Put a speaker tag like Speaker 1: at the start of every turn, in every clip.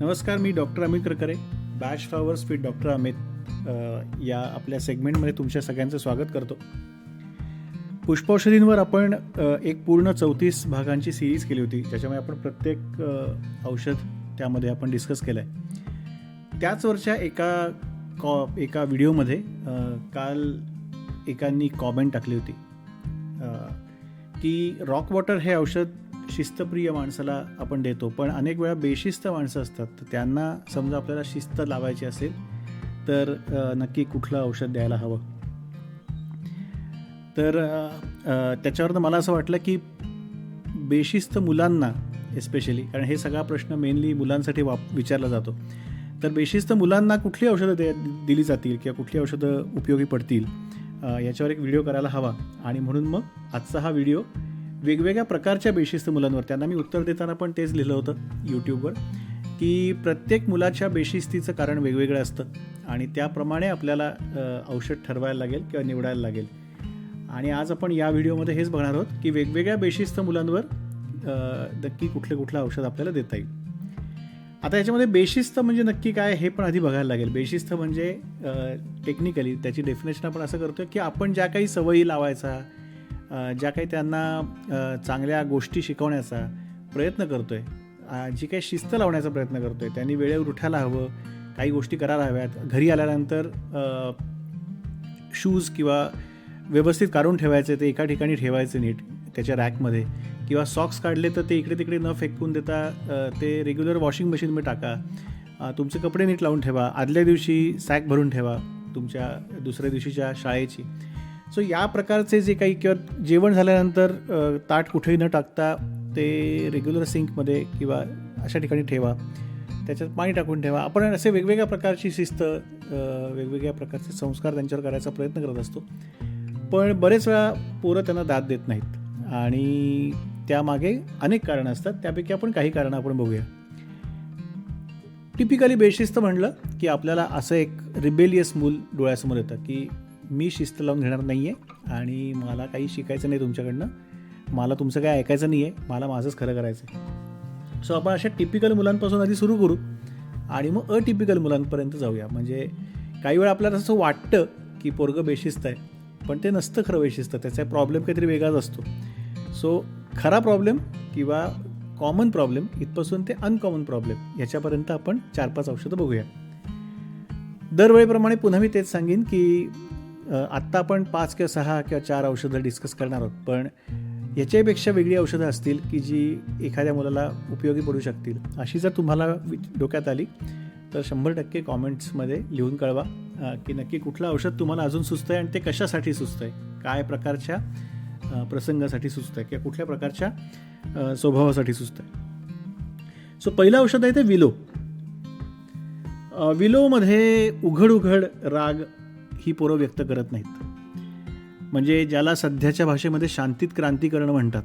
Speaker 1: नमस्कार मी doctor Amit Karkare Bach flowers with doctor Amit या आपल्या सेगमेंटमध्ये तुमच्या सगळ्यांचं स्वागत करतो. पुष्पौषधींवर आपण एक पूर्ण चौतीस भागांची सिरीज केली होती ज्याच्यामुळे आपण प्रत्येक औषध त्यामध्ये आपण डिस्कस केलं आहे त्याचवरच्या एका कॉ एका व्हिडिओमध्ये काल एकांनी कॉमेंट टाकली होती की रॉक वॉटर हे औषध शिस्तप्रिय माणसाला आपण देतो पण अनेक वेळा बेशिस्त माणसं असतात. तर त्यांना समजा आपल्याला शिस्त लावायची असेल तर नक्की कुठलं औषध द्यायला हवं? तर त्याच्यावरनं मला असं वाटलं की बेशिस्त मुलांना एस्पेशली कारण हे सगळा प्रश्न मेनली मुलांसाठी वाप विचारला जातो. तर बेशिस्त मुलांना कुठली औषधं दे दिली जातील किंवा कुठली औषधं उपयोगी पडतील? याच्यावर एक व्हिडिओ करायला हवा. आणि म्हणून मग आजचा हा व्हिडिओ वेगवेगळ्या प्रकारच्या बेशिस्त मुलांवर. त्यांना मी उत्तर देताना पण तेच लिहिलं होतं यूट्यूबवर की प्रत्येक मुलाच्या बेशिस्तीचं कारण वेगवेगळं असतं आणि त्याप्रमाणे आपल्याला औषध ठरवायला लागेल किंवा निवडायला लागेल. आणि आज आपण या व्हिडिओमध्ये हेच बघणार आहोत की वेगवेगळ्या बेशिस्त मुलांवर नक्की कुठलं कुठलं औषध आपल्याला देता येईल. आता याच्यामध्ये बेशिस्त म्हणजे नक्की काय हे पण आधी बघायला लागेल. बेशिस्त म्हणजे टेक्निकली त्याची डेफिनेशन आपण असं करतो की आपण ज्या काही सवयी लावायचा ज्या काही त्यांना चांगल्या गोष्टी शिकवण्याचा प्रयत्न करतोय आहे जी काही शिस्त लावण्याचा प्रयत्न करतोय त्यांनी वेळेवर उठायला हवं काही गोष्टी करायला हव्यात. घरी आल्यानंतर शूज किंवा व्यवस्थित काढून ठेवायचे ते एका ठिकाणी ठेवायचे नीट त्याच्या रॅकमध्ये. किंवा सॉक्स काढले तर ते इकडे तिकडे न फेकून देता ते रेग्युलर वॉशिंग मशीनमध्ये टाका. तुमचे कपडे नीट लावून ठेवा. आदल्या दिवशी सॅक भरून ठेवा तुमच्या दुसऱ्या दिवशीच्या शाळेची. सो या प्रकारचे जे काही किंवा जेवण झाल्यानंतर ताट कुठेही न टाकता ते रेग्युलर सिंकमध्ये किंवा अशा ठिकाणी ठेवा. त्याच्यात पाणी टाकून ठेवा. आपण असे वेगवेगळ्या प्रकारची शिस्त वेगवेगळ्या प्रकारचे संस्कार त्यांच्यावर करायचा प्रयत्न करत असतो. पण बरेच वेळा पोरं त्यांना दाद देत नाहीत. आणि त्यामागे अनेक कारणं असतात. त्यापैकी आपण काही कारणं आपण बघूया. टिपिकली बेशिस्त म्हणलं की आपल्याला असं एक रिबेलियस मूल डोळ्यासमोर येतं की मी शिस्त लावून घेणार नाही आहे आणि मला काही शिकायचं नाही तुमच्याकडनं. मला तुमचं काय ऐकायचं नाही आहे मला माझंच खरं करायचं आहे सो आपण अशा टिपिकल मुलांपासून आधी सुरू करू आणि मग अटिपिकल मुलांपर्यंत जाऊया. म्हणजे काही वेळा आपल्याला असं वाटतं की पोरगं बेशिस्त आहे पण ते नसतं खरं बेशिस्त. त्याचा प्रॉब्लेम काहीतरी वेगळाच असतो. सो खरा प्रॉब्लेम किंवा कॉमन प्रॉब्लेम इथपासून ते अनकॉमन प्रॉब्लेम याच्यापर्यंत आपण चार पाच औषधं बघूया. दरवेळेप्रमाणे पुन्हा मी तेच सांगेन की आत्ता आपण पाच किंवा सहा किंवा चार औषधं डिस्कस करणार आहोत. पण याच्यापेक्षा वेगळी औषधं असतील की जी एखाद्या मुलाला उपयोगी पडू शकतील? अशी जर तुम्हाला वि- डोक्यात आली तर शंभर टक्के कॉमेंट्समध्ये लिहून कळवा की नक्की कुठलं औषध तुम्हाला अजून सुचतं आहे आणि ते कशासाठी सुचतं आहे? काय प्रकारच्या प्रसंगासाठी सुचतं आहे? किंवा कुठल्या प्रकारच्या स्वभावासाठी सुचतं आहे? सो पहिलं औषध आहे ते विलो. विलोमध्ये उघड उघड राग ही पोरं व्यक्त करत नाहीत. म्हणजे ज्याला सध्याच्या भाषेमध्ये शांतीत क्रांतीकरण म्हणतात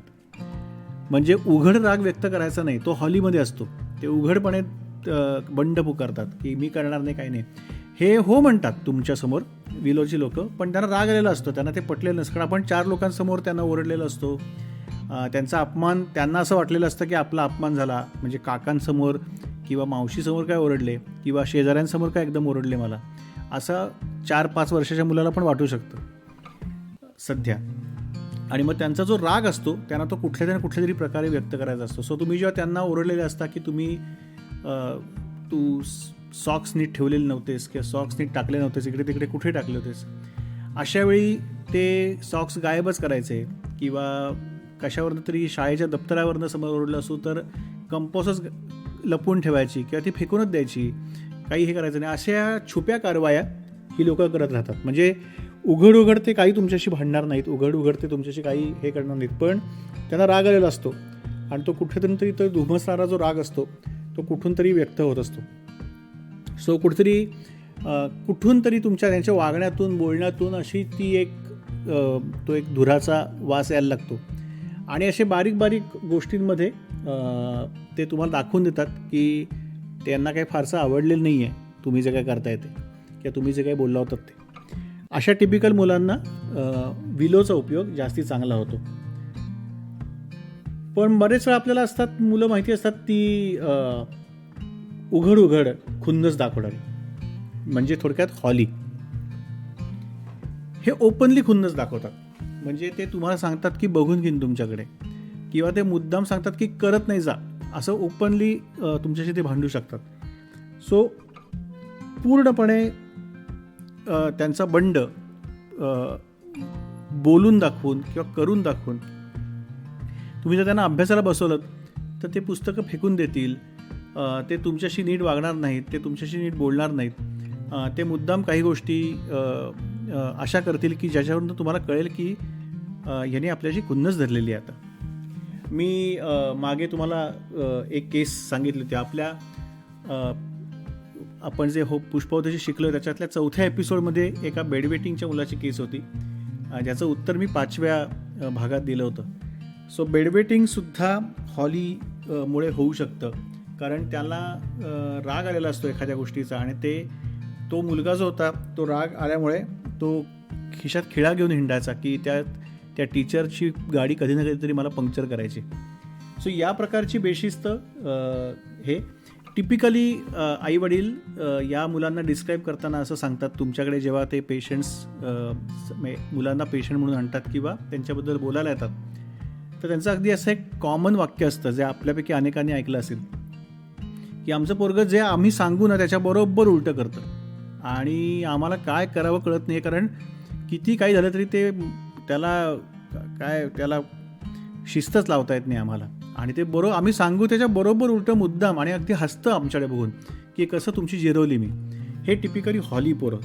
Speaker 1: म्हणजे उघड राग व्यक्त करायचा नाही तो हॉलीमध्ये असतो. ते उघडपणे बंड पुकारतात की मी करणार नाही काही नाही. हे हो म्हणतात तुमच्यासमोर विलोची लोक पण त्यांना राग आलेला असतो त्यांना ते पटलेलं नसतं. कारण आपण चार लोकांसमोर त्यांना ओरडलेलं असतो. त्यांचा अपमान त्यांना असं वाटलेलं असतं की आपला अपमान झाला. म्हणजे काकांसमोर किंवा मावशीसमोर काय ओरडले किंवा शेजाऱ्यांसमोर काय एकदम ओरडले मला. असं चार पाच वर्षाच्या मुलाला पण वाटू शकतं. सध्या. आणि मग त्यांचा जो राग असतो त्यांना तो कुठल्या ना कुठल्या तरी प्रकारे व्यक्त करायचा असतो. सो तुम्ही जेव्हा त्यांना ओरडलेले असता की तुम्ही तू सॉक्स नीट ठेवलेले नव्हतेस किंवा सॉक्स नीट टाकले नव्हतेस इकडे तिकडे कुठे टाकले होतेस? अशा वेळी ते सॉक्स गायबच करायचे किंवा कशावरनं तरी शाळेच्या दप्तरावरनं समोर ओरडलं असू तर कंपोसच लपवून ठेवायची किंवा ती फेकूनच द्यायची. काही हे करायचं नाही. अशा छुप्या कारवाया ही लोक करत राहतात. म्हणजे उघड उघड ते काही तुमच्याशी भांडणार नाहीत. उघड उघड ते तुमच्याशी काही हे करणार नाहीत. पण त्यांना राग आलेला असतो. आणि तो कुठेतरी तरी तो धुमसणारा जो राग असतो तो कुठून तरी व्यक्त होत असतो. सो कुठेतरी कुठून तरी तुमच्या त्यांच्या वागण्यातून बोलण्यातून अशी ती एक तो एक धुराचा वास यायला लागतो. आणि असे बारीक बारीक गोष्टींमध्ये ते तुम्हाला दाखवून देतात की त्यांना काही फारसं आवडलेलं नाही आहे तुम्ही जे काय करताय ते. किंवा तुम्ही जे काही बोलला होतात ते. अशा टिपिकल मुलांना विलोचा उपयोग जास्ती चांगला होतो. पण बरेच वेळा आपल्याला असतात मुलं माहिती असतात ती उघड उघड खुन्नच दाखवणारी. म्हणजे थोडक्यात हॉली. हे ओपनली खुन्नच दाखवतात. म्हणजे ते तुम्हाला सांगतात की बघून घेईन तुमच्याकडे. किंवा ते मुद्दाम सांगतात की करत नाही जा. असं ओपनली तुमच्याशी ते भांडू शकतात. सो पूर्णपणे त्यांचा बंड बोलून दाखवून किंवा करून दाखवून तुम्ही जर त्यांना अभ्यासाला बसवलं तर ते पुस्तकं फेकून देतील. ते तुमच्याशी नीट वागणार नाहीत ते तुमच्याशी नीट बोलणार नाहीत. ते मुद्दाम काही गोष्टी अशा करतील की ज्याच्यावरून तुम्हाला कळेल की याने आपल्याशी खुन्नस धरलेली आहे आता. मी मागे तुम्हाला एक केस सांगितली होती. आपल्या आपण जे हो पुष्पावतीशी शिकलो त्याच्यातल्या चौथ्या एपिसोडमध्ये एका बेडवेटिंगच्या मुलाची केस होती. ज्याचं उत्तर मी पाचव्या भागात दिलं होतं. सो बेडवेटिंगसुद्धा हॉलीमुळे होऊ शकतं. कारण त्याला राग आलेला असतो एखाद्या गोष्टीचा आणि ते तो मुलगा जो होता तो राग आल्यामुळे तो खिशात खिळा घेऊन हिंडायचा की त्यात त्या टीचरची गाडी कधी ना कधीतरी मला पंक्चर करायची. सो या प्रकारची बेशिस्त हे. टिपिकली आईवडील या मुलांना डिस्क्राईब करताना असं सांगतात तुमच्याकडे जेव्हा ते पेशंट्स मुलांना पेशंट म्हणून आणतात किंवा त्यांच्याबद्दल बोलायला येतात तर त्यांचं अगदी असं एक कॉमन वाक्य असतं जे आपल्यापैकी अनेकांनी ऐकलं असेल. की आमचं पोरगं जे आम्ही सांगू ना त्याच्याबरोबर उलटं करतं. आणि आम्हाला काय करावं कळत नाही कारण किती काही झालं तरी ते त्याला काय त्याला शिस्तच लावता येत नाही आम्हाला. आणि ते बरोबर आम्ही सांगू त्याच्या बरोबर उलटं मुद्दाम आणि अगदी हसतं आमच्याकडे बघून की कसं तुमची जिरवली मी. हे टिपिकली हॉली पोरं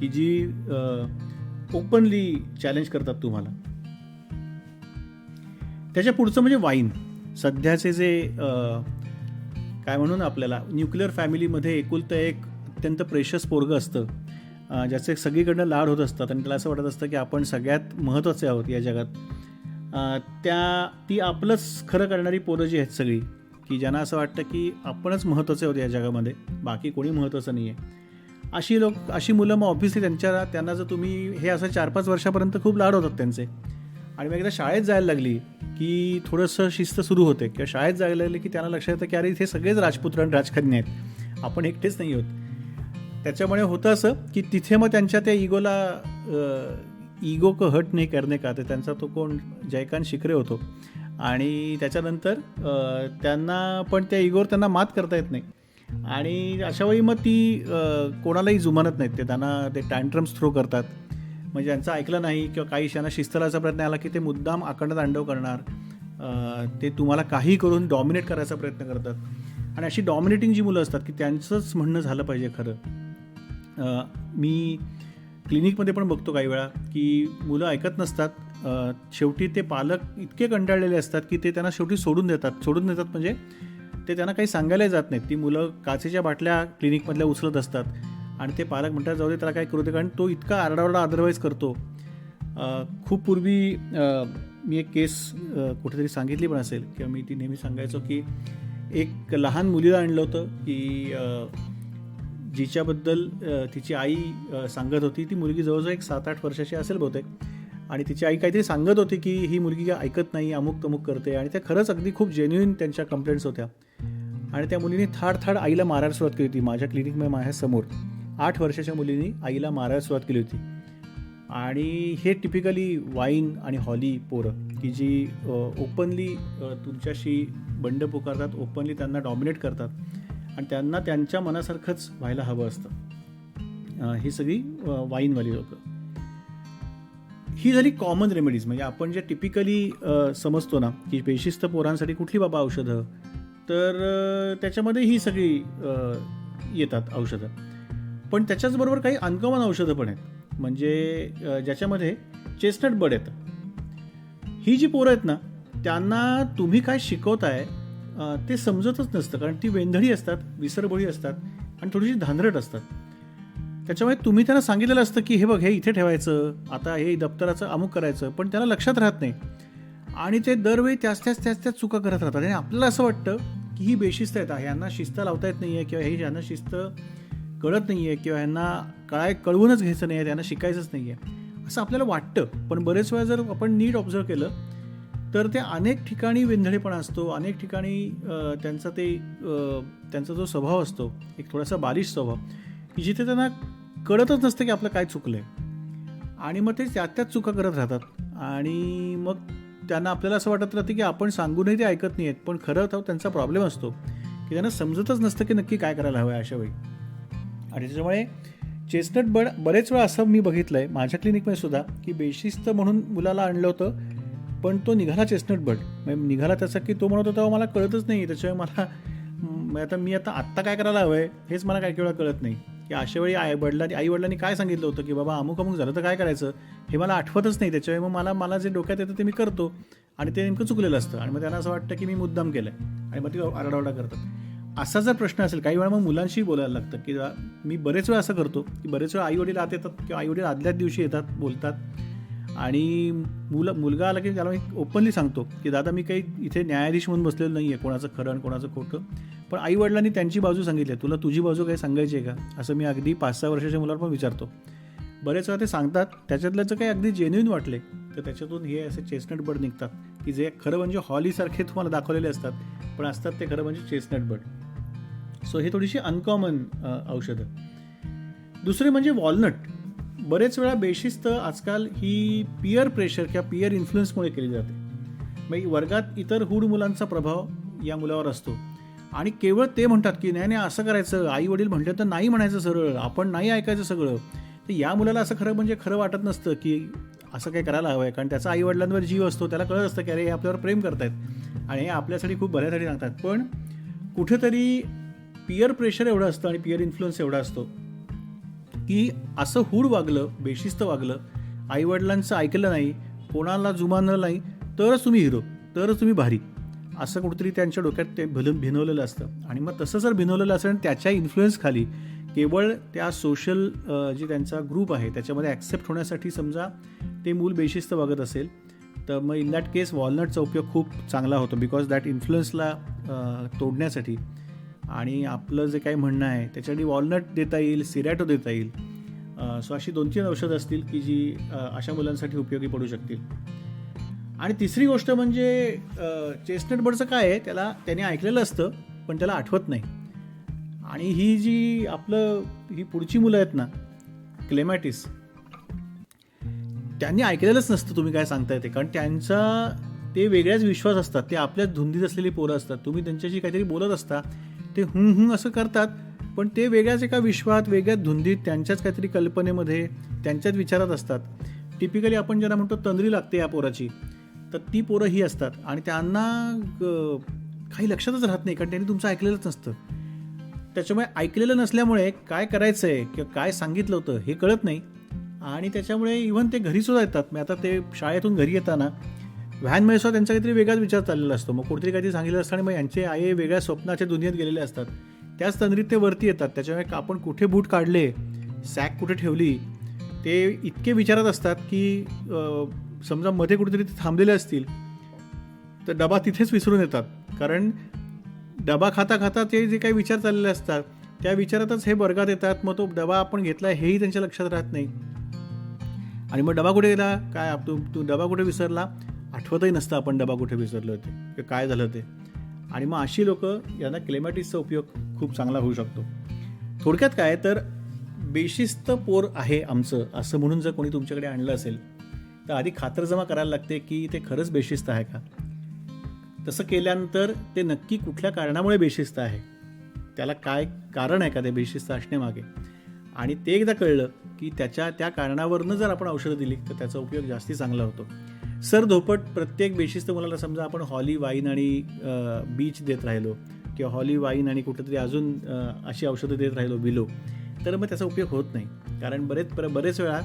Speaker 1: की जी ओपनली चॅलेंज करतात तुम्हाला. त्याच्या पुढचं म्हणजे वाईन सध्याचे जे काय म्हणून ना आपल्याला न्यूक्लिअर फॅमिलीमध्ये एकुलतं एक अत्यंत प्रेशस पोरगं असतं. ज्याचे सगळीकडनं लाड होत असतात आणि त्याला असं वाटत असतं की आपण सगळ्यात महत्त्वाचे आहोत या जगात. त्या ती आपलंच खरं करणारी पोरं जी आहेत सगळी की ज्यांना असं वाटतं की आपणच महत्त्वाचे आहोत या जगामध्ये बाकी कोणी महत्त्वाचं नाही आहे अशी लोक अशी मुलं मग ऑब्व्हियसली त्यांच्या त्यांना जर तुम्ही हे असं चार पाच वर्षापर्यंत खूप लाड होतात त्यांचे. आणि मग एकदा शाळेत जायला लागली की थोडंसं शिस्त सुरू होते किंवा शाळेत जायला लागली की त्यांना लक्षात येतं की अरे इथे सगळेच राजपुत्र आणि राजकन्या आहेत. आपण एकटेच नाही आहोत. त्याच्यामुळे होतं असं की तिथे मग त्यांच्या त्या इगोला इगो क हट नाही करणे का तर त्यांचा तो कोण जयकांत शिकरे होतो. आणि त्याच्यानंतर त्यांना पण त्या इगोवर त्यांना मात करता येत नाही. आणि अशावेळी मग ती कोणालाही जुमानत नाहीत. ते त्यांना ते टँट्रम्स थ्रो करतात. म्हणजे ज्यांचं ऐकलं नाही किंवा काही क्षणा शिस्तलाचा प्रयत्न आला की ते मुद्दाम आखंड तांडव करणार ते तुम्हाला काही करून डॉमिनेट करायचा प्रयत्न करतात. आणि अशी डॉमिनेटिंग जी मुलं असतात की त्यांचंच म्हणणं झालं पाहिजे खरं. मी क्लिनिकमध्ये पण बघतो काही वेळा की मुलं ऐकत नसतात. शेवटी ते पालक इतके कंटाळलेले असतात की ते त्यांना शेवटी सोडून देतात. सोडून देतात म्हणजे ते त्यांना काही सांगायला जात नाहीत. ती मुलं काचेच्या बाटल्या क्लिनिकमधल्या उचलत असतात आणि ते पालक म्हणतात जाऊ दे त्याला काय करू दे. कारण तो इतका आरडाओरडा अदरवाईज करतो. खूप पूर्वी मी एक केस कुठेतरी सांगितली पण असेल. किंवा मी ती नेहमी सांगायचो की एक लहान मुलीला आणलं होतं की जिच्याबद्दल तिची आई सांगत होती ती मुलगी जवळजवळ एक सात आठ वर्षाची असेल बहुतेक. आणि तिची आई काहीतरी सांगत होती की ही मुलगी काय ऐकत नाही अमुक तमुक करते. आणि त्या खरंच अगदी खूप जेन्युईन त्यांच्या कंप्लेंट्स होत्या. आणि त्या मुलीने थाड थाड आईला मारायला सुरुवात केली होती माझ्या क्लिनिकमध्ये माझ्यासमोर. आठ वर्षाच्या मुलीने आईला मारायला सुरुवात केली होती. आणि हे टिपिकली वाईन आणि हॉली पोरं की जी ओपनली तुमच्याशी बंड पुकारतात ओपनली त्यांना डॉमिनेट करतात. आणि त्यांना त्यांच्या मनासारखंच व्हायला हवं असतं. ही सगळी वाईनवाली लोकं. ही झाली कॉमन रेमेडीज म्हणजे आपण जे टिपिकली समजतो ना की बेशिस्त पोरांसाठी कुठली बाबा औषधं तर त्याच्यामध्ये ही सगळी येतात औषधं. पण त्याच्याचबरोबर काही अनकॉमन औषधं पण आहेत. म्हणजे ज्याच्यामध्ये चेस्टनट बड येतं. ही जी पोरं आहेत ना त्यांना तुम्ही काय शिकवताय ते समजतच नसतं कारण ती वेंधळी असतात विसरबोळी असतात आणि थोडीशी धांदरट असतात. त्याच्यामुळे तुम्ही त्यांना सांगितलेलं असतं की हे बघ हे इथे ठेवायचं आता हे दप्तराचं अमुक करायचं पण त्याला लक्षात राहत नाही. आणि ते दरवेळी त्याच त्याच त्याच त्याच चुका करत राहतात. आणि आपल्याला असं वाटतं की ही बेशिस्त आहेत. ह्यांना शिस्त लावता येत नाही आहे किंवा हे ह्यांना शिस्त कळत नाही आहे किंवा ह्यांना काय कळवूनच घ्यायचं नाही आहे त्यांना शिकायचंच नाही आहे असं आपल्याला वाटतं. पण बरेच वेळा जर आपण नीट ऑब्झर्व केलं तर ते अनेक ठिकाणी वेंधळेपणा असतो अनेक ठिकाणी त्यांचा ते त्यांचा जो स्वभाव असतो एक थोडासा बालिश स्वभाव की जिथे त्यांना कळतच नसतं की आपलं काय चुकलं आहे आणि मग ते त्या त्याच चुका करत राहतात. आणि मग त्यांना आपल्याला असं वाटत राहतं की आपण सांगूनही ते ऐकत नाही आहेत पण खरं तर त्यांचा प्रॉब्लेम असतो की त्यांना समजतच नसतं की नक्की काय करायला हवं आहे अशा वेळी. आणि त्याच्यामुळे चेस्टनट बड बरेच वेळा असं मी बघितलं आहे माझ्या क्लिनिकमध्ये सुद्धा की बेशिस्त म्हणून मुलाला आणलं होतं पण तो निघाला चेस्टनट बट म्हणजे निघाला त्याचा की तो म्हणत होता मला कळतच नाही त्याच्यामुळे मला आता मी आता आत्ता काय करायला हवं आहे हेच मला काही वेळा कळत नाही. की अशा वेळी आई वडिलांनी आई वडिलांनी काय सांगितलं होतं की बाबा अमुक अमुक झालं तर काय करायचं? हे मला आठवतच नाही त्याच्यामुळे मग मला मला जे डोक्यात येतं ते मी करतो. आणि ते नेमकं चुकलेलं असतं. आणि मग त्यांना असं वाटतं की मी मुद्दाम केलं आहे आणि मग ते आरडाओरडा करतात. असा जर प्रश्न असेल काही वेळा मग मुलांशी बोलायला लागतं की मी बरेच वेळा असं करतो की बरेच वेळा आई वडील आत येतात किंवा आई वडील आदल्याच दिवशी येतात बोलतात. आणि मुलं मुलगा आला की त्याला मी ओपनली सांगतो की दादा मी काही इथे न्यायाधीश म्हणून बसलेलो नाही आहे कोणाचं खरं आणि कोणाचं खोटं. पण आई वडिलांनी त्यांची बाजू सांगितली आहे तुला तुझी बाजू काही सांगायची आहे का? असं मी अगदी पाच सहा वर्षाच्या मुलाला पण विचारतो. बरेच वेळा ते सांगतात त्याच्यातलं जर काही अगदी जेन्युईन वाटले तर त्याच्यातून हे असे चेस्टनट बर्ड निघतात की जे खरं म्हणजे हॉलीसारखे तुम्हाला दाखवलेले असतात पण असतात ते खरं म्हणजे चेस्टनट बर्ड सो हे थोडीशी अनकॉमन औषधं. दुसरे म्हणजे वॉलनट बरेच वेळा बेशिस्त आजकाल ही पियर प्रेशर किंवा पियर इन्फ्लुएन्समुळे केली जाते. म्हणजे वर्गात इतर हुड मुलांचा प्रभाव या मुलावर असतो. आणि केवळ ते म्हणतात की नाही नाही असं करायचं. आई वडील म्हटलं तर नाही म्हणायचं सरळ. आपण नाही ऐकायचं सगळं. तर या मुलाला असं खरं म्हणजे खरं वाटत नसतं की असं काही करायला हवं आहे कारण त्याचा आई वडिलांवर जीव असतो. त्याला कळत असतं की अरे हे आपल्यावर प्रेम करतायत. आणि हे आपल्यासाठी खूप बऱ्यासाठी सांगतात. पण कुठेतरी पियर प्रेशर एवढं असतं आणि पियर इन्फ्लुअन्स एवढा असतो. की असं हूड वागलं बेशिस्त वागलं आईवडिलांचं ऐकलं नाही कोणाला जुमानलं नाही तरच तुम्ही हिरो तरच तुम्ही भारी असं कुठेतरी त्यांच्या डोक्यात ते भलं भिनवलेलं असतं. आणि मग तसं जर भिनवलेलं असेल आणि त्याच्या इन्फ्लुएन्सखाली केवळ त्या सोशल जे त्यांचा ग्रुप आहे त्याच्यामध्ये ॲक्सेप्ट होण्यासाठी समजा ते मूल बेशिस्त वागत असेल तर मग इन दॅट केस वॉलनटचा उपयोग खूप चांगला होतो बिकॉज दॅट इन्फ्लुएन्सला तोडण्यासाठी. आणि आपलं जे काही म्हणणं आहे त्याच्यासाठी वॉलनट देता येईल सिरॅटो देता येईल. सो अशी दोन तीन औषधं असतील की जी अशा मुलांसाठी उपयोगी पडू शकतील. आणि तिसरी गोष्ट म्हणजे चेस्टनट बर्डचं काय आहे त्याला त्याने ऐकलेलं असतं पण त्याला आठवत नाही. आणि ही जी आपलं ही पुढची मुलं आहेत ना क्लेमॅटिस त्यांनी ऐकलेलंच नसतं तुम्ही काय सांगताय ते. कारण त्यांचा ते वेगळ्याच विश्वास असतात. ते आपल्याच धुंदीत असलेली पोरं असतात. तुम्ही त्यांच्याशी काहीतरी बोलत असता ते हुं हुं असं करतात. पण ते वेगळ्याच एका विश्वात वेगळ्याच धुंदीत त्यांच्याच काहीतरी कल्पनेमध्ये त्यांच्याच विचारात असतात. टिपिकली आपण ज्यांना म्हणतो तंद्री लागते या पोराची. तर ती पोरं ही असतात. आणि त्यांना काही लक्षातच राहत नाही कारण त्यांनी तुमचं ऐकलेलंच नसतं. त्याच्यामुळे ऐकलेलं नसल्यामुळे काय करायचं आहे किंवा काय सांगितलं होतं हे कळत नाही. आणि त्याच्यामुळे इव्हन ते घरीसुद्धा येतात. मी आता ते शाळेतून घरी येताना व्हॅनमध्ये सुद्धा त्यांचा काहीतरी वेगळाच विचार चाललेला असतो. मग कुठेतरी काहीतरी सांगितलं असतं आणि मग यांचे आई वेगळ्या स्वप्नाच्या दुनियेत गेलेले असतात. त्याच तंद्रीत ते वरती येतात. त्याच्यामुळे आपण कुठे बूट काढले सॅक कुठे ठेवली ते इतके विचारत असतात की समजा मध्ये कुठेतरी ते थांबलेले असतील तर डबा तिथेच विसरून येतात. कारण डबा खाता खाता ते जे काही विचार चाललेले असतात त्या विचारातच हे वर्गात येतात. मग तो डबा आपण घेतला हेही त्यांच्या लक्षात राहत नाही. आणि मग डबा कुठे गेला? काय तू तू डबा कुठे विसरला? आठवतही नसतं आपण डबा कुठे विसरलो होते किंवा काय झालं ते. आणि मग अशी लोकं यांना क्लेमॅटिसचा उपयोग खूप चांगला होऊ शकतो. थोडक्यात काय तर बेशिस्त पोर आहे आमचं असं म्हणून जर कोणी तुमच्याकडे आणलं असेल तर आधी खातरजमा करायला लागते की ते खरंच बेशिस्त आहे का? तसं केल्यानंतर ते नक्की कुठल्या कारणामुळे बेशिस्त आहे? त्याला काय कारण आहे का ते बेशिस्त असण्यामागे आणि ते एकदा कळलं की त्याच्या त्या कारणावरनं जर आपण औषधं दिली तर त्याचा उपयोग जास्ती चांगला होतो. सर धोपट प्रत्येक बेशिस्त मुलाला समजा आपण हॉली वाईन आणि बीच देत राहिलो किंवा हॉली वाईन आणि कुठंतरी अजून अशी औषधं देत राहिलो बिलो तर मग त्याचा उपयोग होत नाही. कारण बरेच बरेच वेळा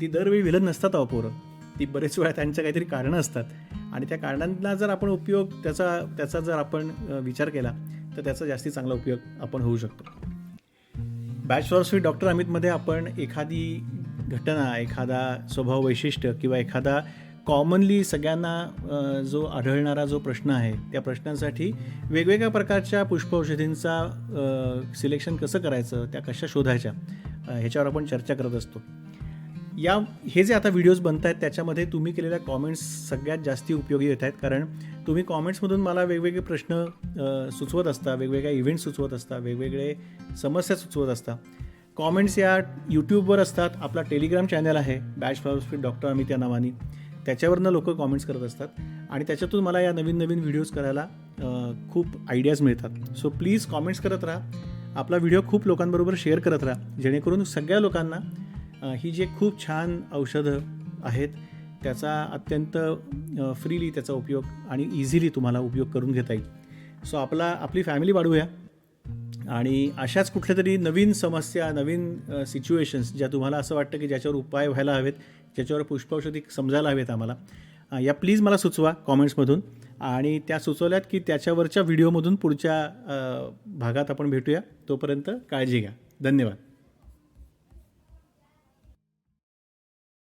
Speaker 1: ती दरवेळी विलन नसतात अपोरं पोरं. ती बरेच वेळा त्यांच्या काहीतरी कारणं असतात. आणि त्या कारणांना जर आपण उपयोग त्याचा त्याचा जर आपण विचार केला तर त्याचा जास्ती चांगला उपयोग आपण होऊ शकतो. बॅचलर्स विथ डॉक्टर अमितमध्ये आपण एखादी घटना एखादा स्वभाव वैशिष्ट्य किंवा एखादा कॉमनली सगळ्यांना जो आढळणारा जो प्रश्न आहे त्या प्रश्नांसाठी वेगवेगळ्या प्रकारच्या पुष्पौषधींचा सिलेक्शन कसं करायचं त्या कशा शोधायच्या ह्याच्यावर आपण चर्चा करत असतो. या हे जे आता व्हिडिओज बनत आहेत त्याच्यामध्ये तुम्ही केलेल्या कॉमेंट्स सगळ्यात जास्त उपयोगी येत आहेत कारण तुम्ही कॉमेंट्समधून मला वेगवेगळे प्रश्न सुचवत असता वेगवेगळ्या इव्हेंट सुचवत असता वेगवेगळे समस्या सुचवत असता. कॉमेंट्स या यूट्यूबवर असतात. आपला टेलिग्राम चॅनल आहे बॅच फॉर डॉक्टर अमित या नावाने. त्याच्यावरनं लोक कॉमेंट्स करत असतात. आणि त्याच्यातून मला या नवीन नवीन व्हिडिओज करायला खूप आयडियाज मिळतात. सो प्लीज कॉमेंट्स करत राहा. आपला व्हिडिओ खूप लोकांबरोबर शेअर करत राहा. जेणेकरून सगळ्या लोकांना ही जे खूप छान औषधं आहेत त्याचा अत्यंत फ्रीली त्याचा उपयोग आणि इझिली तुम्हाला उपयोग करून घेता येईल. सो आपला आपली फॅमिली वाढवूया. आणि अशाच कुठल्या तरी नवीन समस्या नवीन सिच्युएशन्स ज्या तुम्हाला असं वाटतं की ज्याच्यावर उपाय व्हायला हवेत ज्याच्यावर पुष्पौषधी समजायला हवेत आम्हाला या प्लीज मला सुचवा कॉमेंट्समधून आणि त्या सुचवल्यात की त्याच्यावरच्या व्हिडिओमधून पुढच्या भागात आपण भेटूया. तोपर्यंत काळजी घ्या. धन्यवाद.